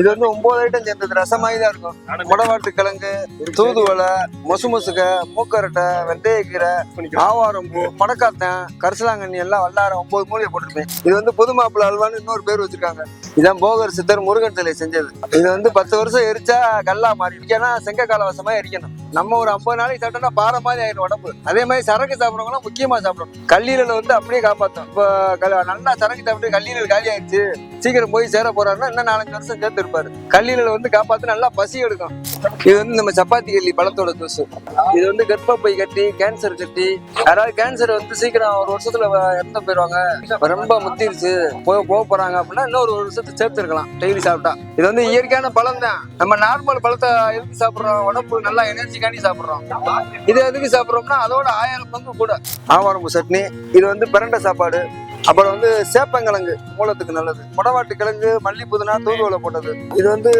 இது வந்து ஒன்பது ஐட்டம் சேர்ந்தது. ரசமாயி தான் இருக்கும். முடவாட்டு கிழங்கு தூதுவளை மொசு மூக்கரட்டை வெந்தயக்கீரை ஆவாரம்பூ மடக்காத்தன் கரிசலாங்கண்ணி எல்லாம் வல்லாரம் ஒன்பது மூலிகை போட்டிருப்பேன். இது வந்து புது மாப்பிள்ளை அல்வான்னு இன்னொரு பேர் வச்சிருக்காங்க. இதான் போகர் சித்தர் முருகன் சிலை செஞ்சது. இது வந்து பத்து வருஷம் எரிச்சா கல்லா மாறி ஏன்னா செங்க காலவாசமா எரிக்கணும். நம்ம ஒரு ஐம்பது நாளைக்கு சாப்பிட்டோம்னா பாறை மாதிரி ஆயிடும் உடம்பு. அதே மாதிரி சரக்கு சாப்பிட்றவங்களாம் முக்கியமா சாப்பிடணும். கல்லீரலை வந்து அப்படியே காப்பாற்றும் இப்போ நல்லா சரக்கு சாப்பிட்டு கல்லீரல் காலி ஆயிடுச்சு சீக்கிரம் போய் சேர போறாருன்னா இன்னும் நாலஞ்சு வருஷம் சேர்த்து இருப்பாரு. கல்லீரலை வந்து காப்பாத்து நல்லா பசி எடுக்கும். இது வந்து நம்ம சப்பாத்தி கல்லி பழத்தோட ஜூஸ் இது வந்து கர்ப்பப்பை கட்டி கேன்சர் கட்டி. யாராவது கேன்சர் வந்து சீக்கிரம் ஒரு வருஷத்துல இறந்து போயிடுவாங்க ரொம்ப முத்திருச்சு. போக போக போறாங்க அப்படின்னா இன்னொரு ஒரு வருஷத்துக்கு சேர்த்து இருக்கலாம் டெய்லி சாப்பிட்டா. இது வந்து இயற்கையான பழம் தான். நம்ம நார்மல் பழத்தை எதுக்கு சாப்பிடுறோம். உடம்பு நல்லா எனர்ஜிக்காண்டி சாப்பிடுறோம். இது எதுக்கு சாப்பிட்றோம்னா அதோட ஆயிரம் பங்கு கூட. ஆவாரம்பு சட்னி இது வந்து பிரண்டை சாப்பாடு. அப்புறம் வந்து சேப்பங்கிழங்கு மூலத்துக்கு நல்லது. முடவாட்டு கிழங்கு மல்லி புதினா தூதுவளை போட்டது. இது வந்து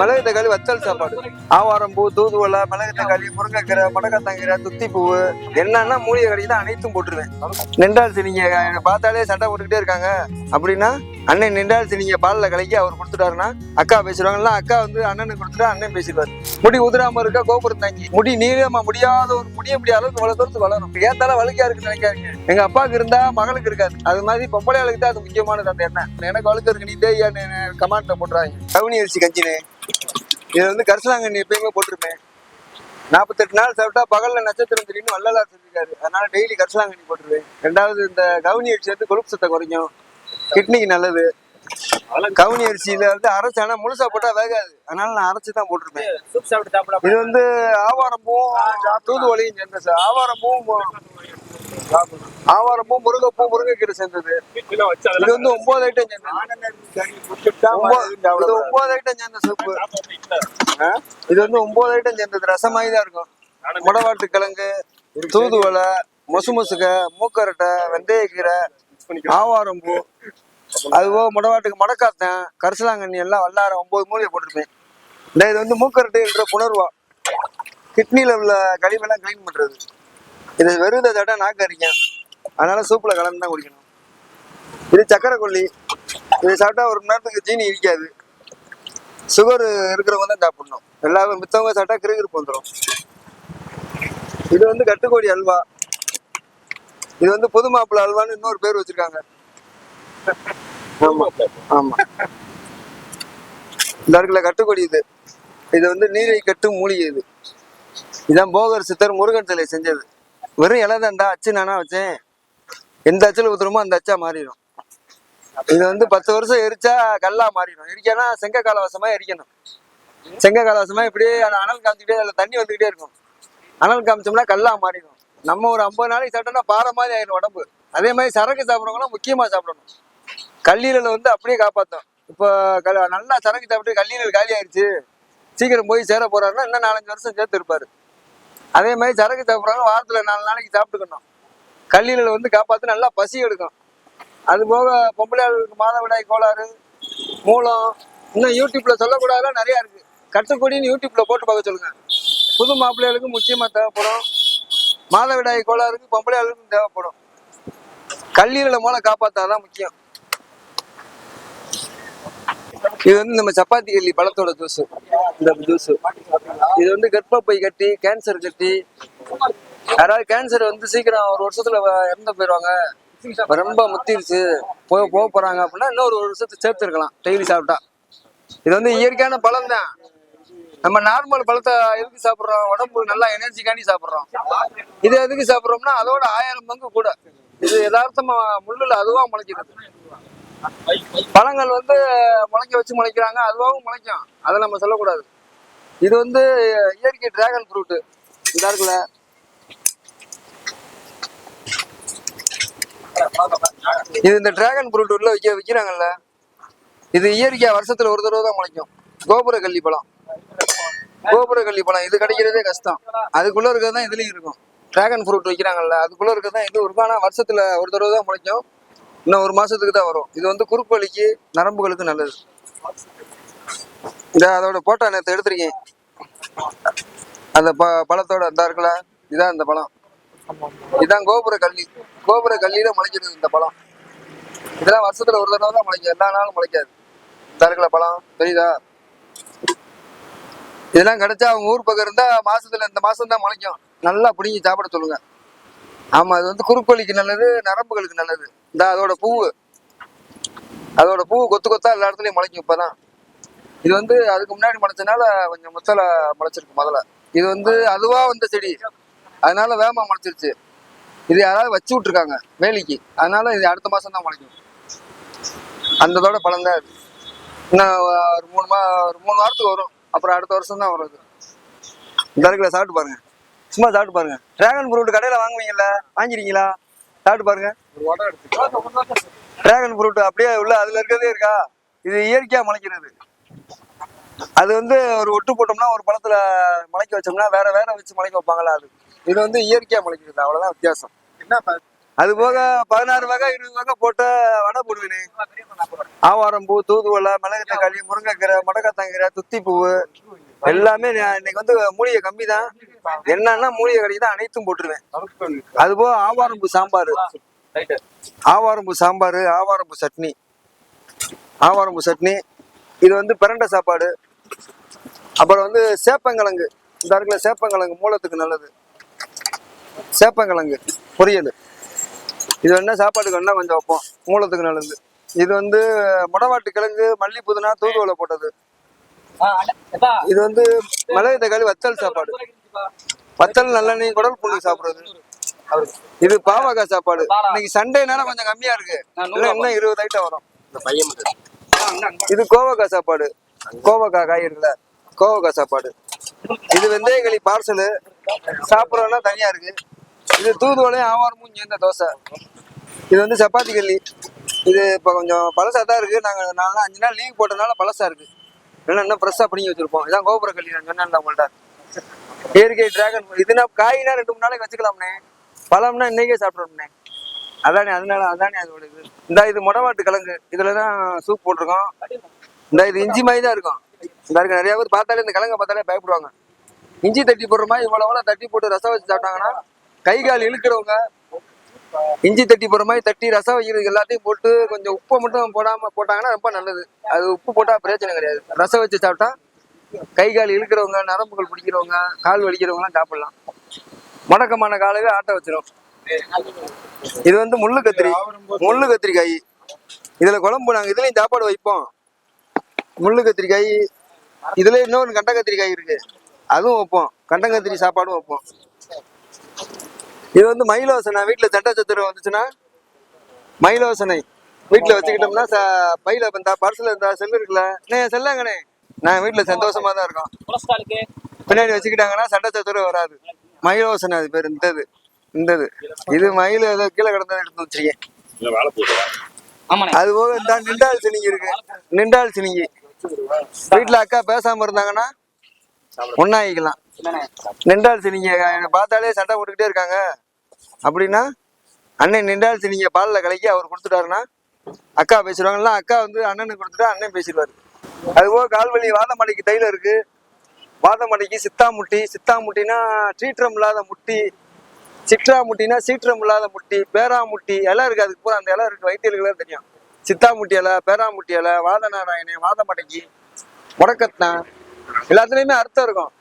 மிளகு தக்காளி வச்சல் சாப்பாடு. ஆவாரம்பூ தூதுவளை மிளகு தக்காளி முருங்கைக்கீரை முடக்கத்தாங்கீரை துத்திப்பூவு. என்னன்னா மூலிகை கடைக்கு அனைத்தும் போட்டுருவேன். நெண்டால் நீங்க பார்த்தாலே சண்டை போட்டுக்கிட்டே இருக்காங்க. அப்படின்னா அண்ணன் நின்றால் நீங்க பாலில் கலக்கி அவர் கொடுத்துட்டாருன்னா அக்கா பேசிடுவாங்கன்னா அக்கா வந்து அண்ணனுக்கு கொடுத்துட்டா அண்ணன் பேசிடுவார். முடி உதிராம இருக்கா கோபுரம் தாங்கி. முடி நீளமா முடியாத ஒரு முடிய முடியாத அளவுக்கு இவ்வளவு தூரத்துக்கு வளரும் ஏத்தால வழுக்கா இருக்குன்னு நினைக்காதீங்க. எங்க அப்பாவுக்கு இருந்தா மகளுக்கு இருக்காது. அது மாதிரி பொம்பளையாளுக்கு தான் அது முக்கியமானது அந்த என்ன எனக்கு வழுக்க இருக்கு நீ தேய்யான்னு கமாண்ட்ல போட்டுறாங்க. கவுனி அரிசி கஞ்சினு இது வந்து கரிசலாங்கண்ணி எப்பயுமே போட்டிருப்பேன். நாற்பத்தெட்டு நாள் சாப்பிட்டா பகல்ல நட்சத்திரம் தெரியும் வள்ளலார் சொல்லியிருக்காரு. அதனால டெய்லி கரிசலாங்கண்ணி போட்டுருவேன். ரெண்டாவது இந்த கவுனி அரிசி வந்து கொழுப்பு சத்தை குறைக்கும். கிட்னிக்கு நல்லது. கவுனி அரிசியில வந்து அரைச்சு ஆனா முழுசா போட்டா வேகாது. அதனால நான் அரைச்சு தான் போட்டிருப்பேன். இது வந்து ஆவாரம்பூவும் தூதுவளையும் சேர்ந்தது சார். ஆவாரம்பூவும் ஆவாரம்பூ முருங்கைப்பூ முருங்கைக்கீரை சேர்ந்தது. இது வந்து ஒன்பது ஐட்டம் சேர்ந்தது. இது ஒன்பது ஐட்டம் சேர்ந்த சூப்பு இது வந்து ஒன்பது ஐட்டம் சேர்ந்தது. ரசமாயி தான் இருக்கும் முடவாட்டு கிழங்கு தூதுவளை மொசு மொசுக்க மூக்கரட்டை வெந்தயக்கீரை ஆவாரம்பூ அதுபோக முடவாட்டுக்கு மடக்காத்தன். கரிசலாங்கண்ணி எல்லாம் வல்லாரம் ஒன்பது மூலிகை போட்டிருப்பேன். இந்த இது வந்து மூக்கரட்டைன்ற புணர்வா. கிட்னியில் உள்ள கழிவெல்லாம் க்ளீன் பண்ணுறது இது வெறுத தட்டை நாக்கு அரிக்கும். அதனால சூப்பில் கலந்து தான் குடிக்கணும். இது சக்கரை கொல்லி. இதை சாப்பிட்டா ஒரு மணி நேரத்துக்கு ஜீனி இடிக்காது. சுகர் இருக்கிறவங்க தான் சாப்பிடணும். எல்லாமே மித்தவங்க சாப்பிட்டா கிருகிருப்பு வந்துடும் இது வந்து கட்டுக்கோடி அல்வா. இது வந்து புது மாப்பிள்ளை அல்வான்னு இன்னொரு பேர் வச்சிருக்காங்க. ஆமா. ஆமா. இந்த கட்டுக்கொடி இது. இது வந்து நீரை கட்டு மூலிகை இது. இதான் போகர் சித்தர் முருகன் சிலை செஞ்சது. வெறும் இலை தான்டா அச்சு நானா வச்சேன். எந்த அச்சில் ஊத்துறோமோ அந்த அச்சா மாறிடும். இது வந்து பத்து வருஷம் எரிச்சா கல்லா மாறிடும். எரிக்கனா செங்க காலவாசமா எரிக்கணும். செங்க காலவாசமா இப்படியே அந்த அனல் காமிச்சுக்கிட்டே அதில் தண்ணி வந்துக்கிட்டே இருக்கும். அனல் காமிச்சோம்னா கல்லா மாறிடும். நம்ம ஒரு ஐம்பது நாளைக்கு சாப்பிட்டோம்னா பாறை மாதிரி ஆயிடும் உடம்பு. அதே மாதிரி சரக்கு சாப்பிட்றவங்களாம் முக்கியமாக சாப்பிடணும். கல்லீரல் வந்து அப்படியே காப்பாற்றும் இப்போ க நல்லா சரக்கு சாப்பிட்டு கல்லீரல் காலி ஆயிடுச்சு சீக்கிரம் போய் சேர போறாருன்னா இன்னும் நாலஞ்சு வருஷம் சேர்த்து இருப்பாரு. அதே மாதிரி சரக்கு சாப்பிட்றாங்க வாரத்தில் நாலு நாளைக்கு சாப்பிட்டுக்கணும். கல்லீரல் வந்து காப்பாற்றி நல்லா பசி எடுக்கும். அது போக பொம்பளையாளுக்கு மாதவிடாய் கோளாறு மூலம் இன்னும் யூடியூப்ல சொல்லக்கூடாதுலாம் நிறையா இருக்கு. கட்டுக்கொடின்னு யூடியூப்ல போட்டு பார்க்க சொல்லுங்க. புது மாப்பிள்ளைகளுக்கு முக்கியமாக தேவைப்படும். மாதவிடாய் கோளாறுக்கு பொம்பளையாளுக்கும் தேவைப்படும். கல்லீரலை மூலம் காப்பாத்தாதான் முக்கியம். இது வந்து நம்ம சப்பாத்தி கல்லி பழத்தோட ஜூஸ் இந்த ஜூஸ் இது வந்து கர்ப்பப்பை கட்டி கேன்சர் கட்டி. யாராவது கேன்சர் வந்து சீக்கிரம் ஒரு வருஷத்துல இறந்து போயிடுவாங்க. ரொம்ப முத்திருச்சு. போக போக போறாங்க அப்படின்னா இன்னொரு ஒரு வருஷத்துக்கு சேர்த்துருக்கலாம். டெய்லி சாப்பிட்டா. இது வந்து இயற்கையான பழம் தான் நம்ம நார்மல் பழத்தை எதுக்கு சாப்பிட்றோம்? உடம்பு நல்லா எனர்ஜிக்காண்டி சாப்பிட்றோம். இது எதுக்கு சாப்பிட்றோம்னா அதோட ஆயிரம் பங்கு கூட. இது யதார்த்தமா முள்ளுல அதுவா முளைக்கிறது பழங்கள் வந்து முளைக்க வச்சு முளைக்கிறாங்க அதுவாகவும் முளைக்கும். அதை நம்ம சொல்லக்கூடாது. இது வந்து இயற்கை டிராகன் ஃப்ரூட்டு இதா இருக்குல்ல? இது இந்த டிராகன் ஃப்ரூட் உள்ள விற்க விற்கிறாங்கல்ல இது இயற்கையா வருஷத்துல ஒரு தடவை தான் முளைக்கும். கோபுர கள்ளி பழம். கோபுர கள்ளி பழம் இது கிடைக்கிறதே கஷ்டம். அதுக்குள்ள இருக்கிறது தான் இதுலயும் இருக்கும். டிராகன் ஃப்ரூட் வைக்கிறாங்கல்ல அதுக்குள்ள இருக்கிறது தான் இது இருக்கும் வருஷத்துல ஒரு தடவை தான் முளைக்கும். இன்னும் ஒரு மாசத்துக்கு தான் வரும். இது வந்து குறுக்கு வலிக்கு நரம்புகளுக்கு நல்லது. இந்த அதோட போட்டோ நேற்று எடுத்திருக்கேன். அந்த ப பழத்தோட இந்த இருக்குல்ல இதான் இந்த பழம். இதான் கோபுர கல்லி கோபுர கல்லியில முளைக்கிறது இந்த பழம். இதெல்லாம் வருஷத்துல ஒரு தடவை தான் முளைக்கும். எல்லா நாளும் முளைக்காது. இந்த இருக்குல்ல பழம். தெரியுதா? இதெல்லாம் கிடைச்சா அவங்க ஊர் பக்கம் இருந்தா மாசத்துல இந்த மாசம் தான் முளைக்கும். நல்லா பிடிங்கி சாப்பிட சொல்லுங்க. ஆமா அது வந்து குறுக்கோழிக்கு நல்லது நரம்புகளுக்கு நல்லது. இந்த அதோட பூ அதோட பூ கொத்து கொத்தா எல்லா இடத்துலயும் முளைக்கும் இப்பதான். இது வந்து அதுக்கு முன்னாடி முளைச்சனால கொஞ்சம் முத்தல முளைச்சிருக்கு முதல்ல. இது வந்து அதுவா வந்த செடி. அதனால வேகமா முளைச்சிருச்சு. இது யாராவது வச்சு விட்டுருக்காங்க வேலிக்கு. அதனால இது அடுத்த மாசம் தான் முளைக்கும். அந்ததோட பழம் தான் இன்னும் ஒரு மூணு மா ஒரு மூணு வாரத்துக்கு வரும். அப்புறம் அடுத்த வருஷம் தான் வரும் இந்த இருக்குல்ல சாப்பிட்டு பாருங்க. சும்மா சாப்பிட்டு பாருங்க. டிராகன் ஃப்ரூட் கடையில வாங்குவீங்கல்ல வாங்கிருக்கீங்களா? சாப்பிட்டு பாருங்க. டிராகன் ஃப்ரூட் அப்படியே உள்ள அதுல இருக்கிறதே இருக்கா? இது இயற்கையா முளைக்கிறது. அது வந்து ஒரு ஒட்டு போட்டோம்னா ஒரு பழத்துல முளைக்க வச்சோம்னா வேற வேற வச்சு முளைக்க வைப்பாங்களா அது? இது வந்து இயற்கையா முளைக்கிறது. அவ்வளவுதான் வித்தியாசம். என்ன அது போக பதினாறு வகை இருபது வகை போட்டு வடை போடுவேனே. ஆவாரம்பூ தூதுவலை தூதுவளை மிளகு தக்காளி முருங்கைக்கீரை மடக்கத்தாங்கீரை துத்திப்பூவு எல்லாமே இன்னைக்கு வந்து மூலிகை கம்மி தான் என்னன்னா மூலிகை கடைக்கு தான் அனைத்தும் போட்டுருவேன். அது போக ஆவாரம்பூ சாம்பார். ஆவாரம்பூ சாம்பார் ஆவாரம்பூ சட்னி. ஆவாரம்பூ சட்னி. இது வந்து பிரண்டை சாப்பாடு. அப்புறம் வந்து சேப்பங்கிழங்கு. இந்த இருக்குல்ல சேப்பங்கிழங்கு மூலத்துக்கு நல்லது. சேப்பங்கிழங்கு பொரியல். இது வேணா சாப்பாட்டுக்கு வேணா கொஞ்சம் வைப்போம். மூலத்துக்கு நல்லது. இது வந்து முடவாட்டு கிழங்கு மல்லி புதினா தூதுவளை போட்டது. இது வந்து மிளகு தக்காளி வத்தல் சாப்பாடு. வத்தல் நல்லெண்ணெய் குடல் புண்ணு சாப்பிடுறது. இது பாவக்காய் சாப்பாடு. இன்னைக்கு சண்டேனால கொஞ்சம் கம்மியா இருக்கு. இன்னும் இருபது ஐட்டம் வரும். இது கோவக்காய் சாப்பாடு. கோவக்காய் காய் இருக்குல்ல கோவக்காய் சாப்பாடு. இது வெந்தயக்களி பார்சலு. சாப்பிட்றோம்னா தனியா இருக்கு. இது தூதுவளையும் ஆவாரமும் சேர்ந்த தோசை. இது வந்து சப்பாத்தி கல்லி இது இப்போ கொஞ்சம் பழசாக தான் இருக்குது நாங்கள் நாலு அஞ்சு நாள் லீவ் போட்டதுனால பழசாக இருக்குது இல்லைன்னா இன்னும் ஃப்ரெஷ்ஷாக பிடிங்கி வச்சுருப்போம். இதான் கோபுர கல்லி நான் சொன்னேன்ல இயற்கை டிராகன் இதுனா காய்னா ரெண்டு மூணு நாளைக்கு வச்சுக்கலாம்ண்ணே. பழம்னா இன்னைக்கே சாப்பிட்றோம்ண்ணே அதானே அதனால அதானே அதோட இது இந்த இது முடவாட்டு கிழங்கு. இதில் தான் சூப் போட்டிருக்கோம். இந்த இது இஞ்சி மாதிரி தான் இருக்கும். இந்த இருக்க. நிறைய பேர் பார்த்தாலே இந்த கிழங்கை பார்த்தாலே பயப்படுவாங்க. இஞ்சி தட்டி போடுற மாதிரி இவ்வளோ தட்டி போட்டு ரசம் வச்சு சாப்பிட்டாங்கன்னா கை கால் இழுக்கிறவங்க இஞ்சி தட்டி போடுற மாதிரி தட்டி ரசம் வைக்கிறது எல்லாத்தையும் போட்டு கொஞ்சம் உப்பை மட்டும் போடாம போட்டாங்கன்னா ரொம்ப நல்லது. அது உப்பு போட்டா பிரச்சனை கிடையாது. ரசம் வச்சு சாப்பிட்டா கை கால் இழுக்கிறவங்க நரம்புகள் பிடிக்கிறவங்க கால் வலிக்கிறவங்கலாம் சாப்பிடலாம். முடக்கமான காலவே ஆட்ட வச்சிரும். இது வந்து முள்ளு கத்திரி. முள்ளு கத்திரிக்காய். இதுல குழம்பு நாங்க இதுலயும் சாப்பாடு வைப்போம். முள்ளு கத்திரிக்காய். இதுல இன்னொரு கண்ட கத்திரிக்காய் இருக்கு. அதுவும் வைப்போம். கண்டங்கத்திரி சாப்பாடும் வைப்போம். இது வந்து மயிலோசனை. வீட்டுல சட்ட சத்திரம் வந்துச்சுன்னா மயிலோசனை. வீட்டுல வச்சுக்கிட்டோம்னா பையில இந்த பர்ஸ்ல இந்த செல்லு இருக்குல்ல? அண்ணே செல்லாங்கண்ணே. நான் வீட்டுல சந்தோஷமா தான் இருக்கோம். பின்னாடி வச்சுக்கிட்டாங்கன்னா சட்ட சத்துரம் வராது. மயிலோசனை அது பேர் இந்தது இந்தது. இது மயில் ஏதோ கீழே கிடந்ததை எடுத்து வச்சிருக்கேன். அது போக இந்த நிண்டால் சினிங்கி இருக்கு. நிண்டால் சினிங்கி. வீட்டுல அக்கா பேசாம இருந்தாங்கன்னா நிண்டால் சினிங்க. என்னை பார்த்தாலே சண்டை போட்டுக்கிட்டே இருக்காங்க. அப்படின்னா அண்ணன் நிண்டால் நீங்க பாலில் கலக்கி அவர் கொடுத்துட்டாருன்னா அக்கா பேசிடுவாங்கன்னா அக்கா வந்து அண்ணனுக்கு கொடுத்துட்டா அண்ணன் பேசிடுவாரு. அதுபோக கால்வழி வாதமடைக்கு தைலம் இருக்கு. வாதமடைக்கு சித்தாமுட்டி சித்தாமுட்டினா சீற்றம் இல்லாத முட்டி சிற்றா முட்டினா சீற்றம் இல்லாத முட்டி பேராமுட்டி எல்லாம் இருக்கு அதுக்கு பூரா அந்த இலை இருக்கு வைத்தியர்களுக்கு தெரியும். சித்தாமுட்டி இலை பேராமுட்டி இலை வாத நாராயணன் வாதமடைக்கு முடக்கத்தான் எல்லாத்துலேயுமே அர்த்தம் இருக்கும்.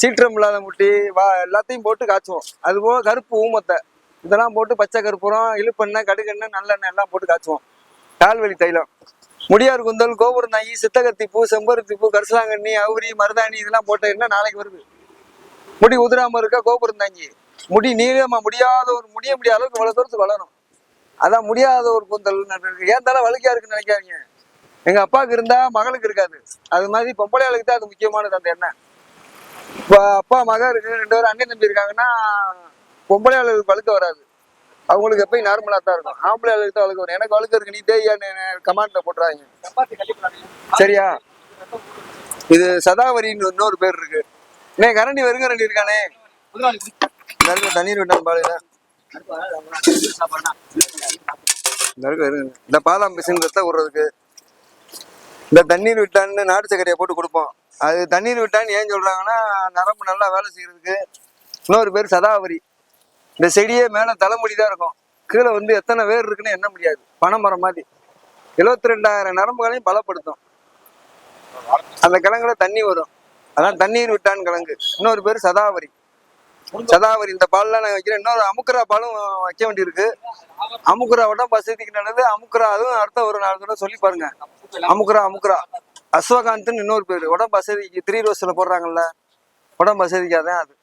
சீற்றம் இல்லாத முட்டி வா எல்லாத்தையும் போட்டு காய்ச்சுவோம். அது போக கருப்பு ஊமத்தை. இதெல்லாம் போட்டு பச்சை கருப்புறம் இழுப்பெண்ணெய் கடுகெண்ணெய் நல்லெண்ணெய் எல்லாம் போட்டு காய்ச்சுவோம். கால்வலி தைலம். முடியார் குந்தல் கோபுரநாயி சித்தகத்தி பூ செம்பருத்தி பூ கரிசலாங்கண்ணி அவுரி மருதாணி இதெல்லாம் போட்ட நாளைக்கு வருது. முடி உதிராம இருக்கா கோபுரம் தாங்கி முடி நீளமா முடியாத ஒரு முடிய முடியாத அளவுக்கு இவ்வளவு தூரத்துக்கு வளரும். அதான் முடியாத ஒரு கூந்தல் இருக்கு. ஏன் தலை வழுக்கையா இருக்குன்னு நினைக்காதீங்க. எங்க அப்பாவுக்கு இருந்தா மகளுக்கு இருக்காது. அது மாதிரி பொம்பளையாளுக்கு தான் அது முக்கியமானது அந்த எண்ணெய். இப்போ அப்பா மக இருக்கு ரெண்டு பேரும் அண்ணன் தம்பி இருக்காங்கன்னா பொம்பளை ஆளுக்கு பழுக்க வராது. அவங்களுக்கு எப்பயும் நார்மலா தான் இருக்கும். ஆம்பளை ஆளுக்கு தான் வழுக்க வரும். எனக்கு வழுக்க இருக்கு நீ தேய்யான்னு கமாண்ட்ல போட்டுறாங்க சரியா? இது சதாவரின்னு இன்னொரு பேர் இருக்கு. அண்ணே கரண்டி வெறுங்க ரெண்டு இருக்கானே. நல்ல தண்ணீர் விட்டான் சாப்பாடுனா இந்த பாதாம் பிசின் ரத்த விடுறதுக்கு இந்த தண்ணீர் விட்டான்னு நாட்டு சர்க்கரையை போட்டு கொடுப்போம். அது தண்ணீர் விட்டான்னு ஏன் சொல்கிறாங்கன்னா நரம்பு நல்லா வேலை செய்கிறதுக்கு இன்னொரு பேர் சதாவரி. இந்த செடியே மேலே தலைமுடி தான் இருக்கும். கீழே வந்து எத்தனை வேர் இருக்குன்னு என்ன முடியாது. பனைமரம் மாதிரி. எழுபத்தி ரெண்டாயிரம் நரம்புகளையும் பலப்படுத்தும். அந்த கிழங்குல தண்ணி வரும். அதான் தண்ணீர் விட்டான் கிழங்கு. இன்னொரு பேர் சதாவரி. சதாவரி இந்த பால்லாம் நாங்கள் வைக்கிறேன். இன்னொரு அமுக்குரா பாலும் வைக்க வேண்டியிருக்கு. அமுக்குரா விட பசுதிக்கு நல்லது அமுக்குரா அதுவும் அடுத்த ஒரு நாள் தடவை சொல்லி பாருங்க. அமுக்குரா அமுக்குரா அஸ்வகாந்த்னு இன்னொரு பேர். உடம்பு அசதி த்ரீ ரோஸில் போடுறாங்கல்ல. உடம்பு அசதிக்காதான் அது.